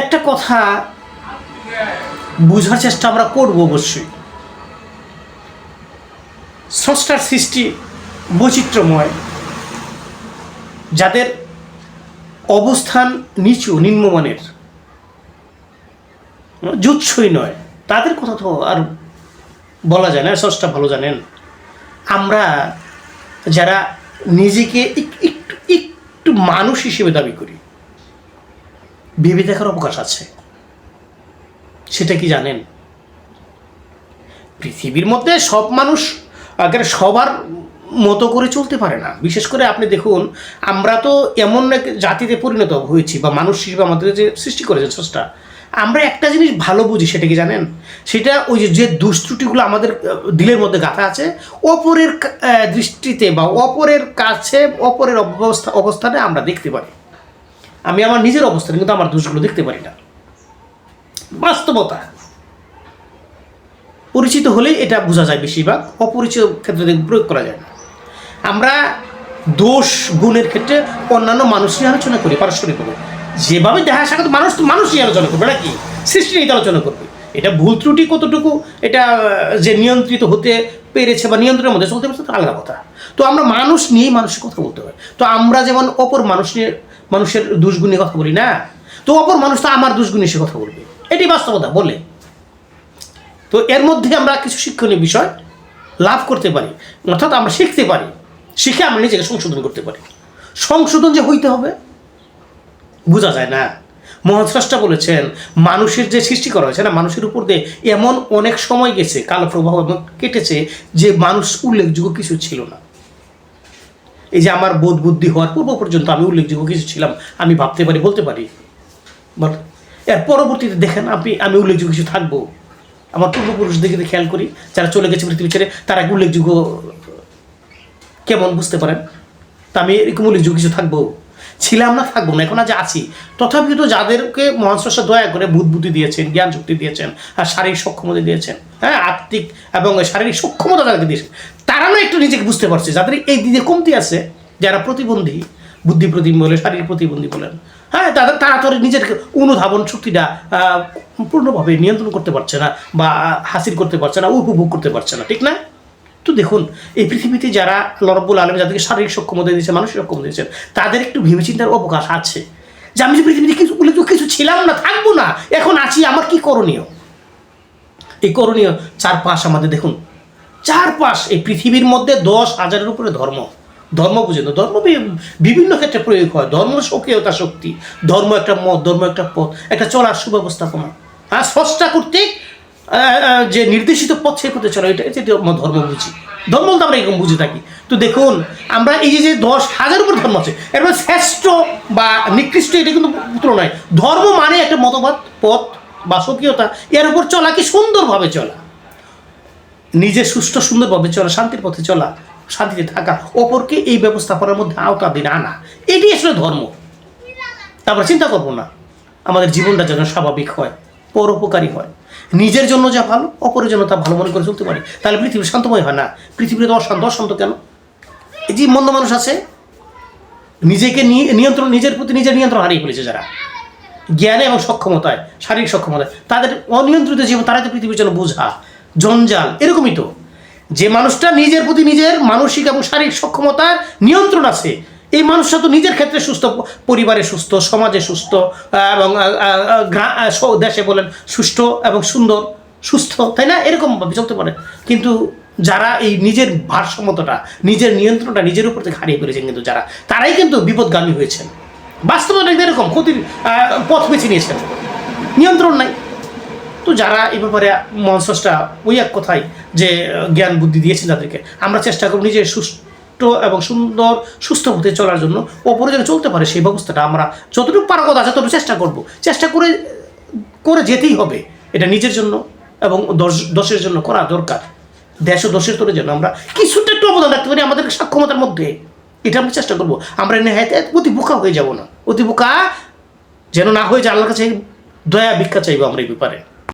একটা কথা বুঝার চেষ্টা আমরা করব অবশ্যই। স্রষ্টার সৃষ্টি বৈচিত্র্যময়। যাদের অবস্থান নিচু, নিম্নমানের। জুৎসই নয়। তাদের কথা তো আর বলা যায় না, স্রষ্টা ভালো জানেন। আমরা যারা নিজেকে একটু একটু মানুষ হিসেবে দাবি করি ভেবে দেখার অবকাশ আছে। সেটা কি জানেন? পৃথিবীর মধ্যে সব মানুষ আগে সবার মতো করে চলতে পারে না। বিশেষ করে আপনি দেখুন, আমরা তো এমন এক জাতিতে পরিণত হয়েছি বা মানুষ হিসেবে আমাদের যে সৃষ্টি করেছে স্রষ্টা আমরা একটা জিনিস ভালো বুঝি, সেটা কি জানেন? সেটা ওই যে- দুষ্ত্রুটিগুলো আমাদের দিলের মধ্যে গাঁথা আছে, অপরের দৃষ্টিতে বা অপরের কাছে, অপরের অবস্থা, অবস্থানে আমরা দেখতে পারি। আমি আমার নিজের অবস্থানে কিন্তু আমার দোষগুলো দেখতে পারি না। বাস্তবতা। পরিচিত হলেই এটা বোঝা যায় বেশিরভাগ, অপরিচিত ক্ষেত্রে প্রয়োগ করা যায় না। আমরা দোষ গুণের ক্ষেত্রে অন্যান্য মানুষ নিয়ে আলোচনা করি, পারস্পরিক পারস্পরিকভাবে যেভাবে দেখা সাক্ষাৎ মানুষ তো মানুষই আলোচনা করবে নাকি? সৃষ্টি নিয়ে আলোচনা করবে। এটা ভুল ত্রুটি কতটুকু, এটা যে নিয়ন্ত্রিত হতে পেরেছে বা নিয়ন্ত্রণের মধ্যে চলতে পারছে আলাদা কথা। তো আমরা মানুষ নিয়েই মানুষের কথা বলতে হয়। তো আমরা যেমন অপর মানুষ নিয়ে মানুষের দুষ্গুণ কথা বলি না? তো অপর মানুষ তো আমার দুষ্গুণ সে কথা বলবে। এটি বাস্তবতা, বলে। তো এর মধ্যে আমরা কিছু শিক্ষণীয় বিষয় লাভ করতে পারি, অর্থাৎ আমরা শিখতে পারি, শিখে আমরা নিজেকে সংশোধন করতে পারি। সংশোধন যে হইতে হবে, বোঝা যায় না। মহান স্রষ্টা বলেছেন, মানুষের যে সৃষ্টি করা হয়েছে না, মানুষের উপর দিয়ে এমন অনেক সময় গেছে কালো প্রভাব কেটেছে, যে মানুষ উল্লেখযোগ্য কিছু ছিল না। এই যে আমার বোধ বুদ্ধি হওয়ার পূর্ব পর্যন্ত আমি উল্লেখযোগ্য কিছু ছিলাম, আমি ভাবতে পারি, বলতে পারি। বাট এর পরবর্তীতে দেখেন আপনি, আমি উল্লেখযোগ্য কিছু থাকব। আমার পূর্বপুরুষদের দিকে খেয়াল করি, যারা চলে গেছে পৃথিবী ছেড়ে তারা উল্লেখযোগ্য, কেমন বুঝতে পারেন? তা আমি এরকম উল্লেখযোগ্য কিছু থাকব। ছিলাম না থাকব না, এখন আজ আছি। তথাপি তো যাদেরকে মহাশ্রষ্টা দয়া করে বুদ্ধি দিয়েছেন, জ্ঞান শক্তি দিয়েছেন, আর শারীরিক সক্ষমতা দিয়েছেন হ্যাঁ আত্মিক এবং শারীরিক সক্ষমতা যাদেরকে দিয়েছেন তারা না একটু নিজেকে বুঝতে পারছে, যাদের এই দিকে কমতি আছে, যারা প্রতিবন্ধী, বুদ্ধি প্রতিবন্ধী বলে শারীরিক প্রতিবন্ধী বলেন হ্যাঁ তাদের তারা তো নিজের অনুধাবন শক্তিটা পূর্ণভাবে নিয়ন্ত্রণ করতে পারছে না বা হাসিল করতে পারছে না, উপভোগ করতে পারছে না, ঠিক না? তো দেখুন, এই পৃথিবীতে যারা লরব্বুল আলম যাদেরকে শারীরিক সক্ষমতা দিয়েছে মানসিক সক্ষমতা দিয়েছেন, তাদের একটু ভেবেচিন্তার অবকাশ আছে। যে আমি যে পৃথিবীতে কিছু উল্লেখযোগ্য কিছু ছিলাম না, থাকব না, এখন আছি, আমার কি করণীয়? এই করণীয় চারপাশ আমাদের দেখুন। চারপাশ, এই পৃথিবীর মধ্যে দশ হাজারের উপরে ধর্ম। ধর্ম বুঝে না, ধর্ম বিভিন্ন ক্ষেত্রে প্রয়োগ হয়। ধর্ম স্বকীয়তা শক্তি। ধর্ম একটা মত, ধর্ম একটা পথ, একটা চলার সুব্যবস্থাপনা। আর স্রষ্টা কর্তৃক যে নির্দেশিত পথ সেই পথে চলা এটা আমরা ধর্ম বুঝি ধর্ম তো আমরা এরকম বুঝে থাকি। তো দেখুন, আমরা এই যে যে দশ হাজার উপর ধর্ম আছে, এর মধ্যে শ্রেষ্ঠ বা নিকৃষ্ট এটা কিন্তু তুলনায় ধর্ম মানে একটা মতবাদ, পথ বা স্বকীয়তা এর উপর চলা কি সুন্দরভাবে চলা। নিজে সুষ্ঠু, সুন্দরভাবে চলা, শান্তির পথে চলা, শান্তিতে থাকা, অপরকে এই ব্যবস্থাপনার মধ্যে আওতাধীন আনা। এটি আসলে ধর্ম। তারপর চিন্তা করব না, আমাদের জীবনটা যেন স্বাভাবিক হয়, পরোপকারী হয়। নিজের জন্য যা ভালো, অপরের জন্য তা ভালো মনে করে চলতে পারি। তাহলে পৃথিবী শান্তময় হয় না। পৃথিবীতে অশান্ত অশান্ত কেন? এই যে মন্দ মানুষ আছে, নিজেকে নিয়ে- নিয়ন্ত্রণ, নিজের প্রতি নিজের নিয়ন্ত্রণ হারিয়ে ফেলেছে যারা। জ্ঞানে এবং সক্ষমতায়, শারীরিক সক্ষমতায়। তাদের অনিয়ন্ত্রিত জীবন, তারাই তো পৃথিবীর জন্য বোঝা, জঞ্জাল, এরকমই তো। যে মানুষটা নিজের প্রতি নিজের মানসিক এবং শারীরিক সক্ষমতার নিয়ন্ত্রণ আছে এই মানুষটা তো নিজের ক্ষেত্রে সুস্থ, পরিবারে সুস্থ, সমাজে সুস্থ এবং দেশে বলেন সুস্থ এবং সুন্দর, সুস্থ, তাই না? এরকম চলতে পারে। কিন্তু যারা এই নিজের ভারসাম্যতাটা, নিজের নিয়ন্ত্রণটা নিজের উপর থেকে হারিয়ে ফেলেছেন কিন্তু যারা, তারাই কিন্তু বিপদগামী হয়েছেন। বাস্তবতা এরকম, ক্ষতির পথ বেছে নিয়েছেন। নিয়ন্ত্রণ নাই। তো যারা এ ব্যাপারে মঞ্চটা ওই এক কথাই যে, জ্ঞান বুদ্ধি দিয়েছেন তাদেরকে, আমরা চেষ্টা করব নিজে সুষ্ঠু এবং সুন্দর, সুস্থ হতে চলার জন্য ওপরে যেন চলতে পারে সেই ব্যবস্থাটা আমরা যতটুকু পারগত আছে ততটুকু চেষ্টা করব। চেষ্টা করে করে যেতেই হবে। এটা নিজের জন্য এবং দশ, দশের জন্য করা দরকার। দেশ ও দশের তোরে যেন আমরা কিছুটা একটু অবদান রাখতে পারি আমাদের সক্ষমতার মধ্যে। এটা আমরা চেষ্টা করব। আমরা নেহায়তে অতি বোকা হয়ে যাব না। অতি বোকা যেন না হয়ে যায়। আল্লাহর কাছে দয়া ভিক্ষা চাইব আমরা এই ব্যাপারে।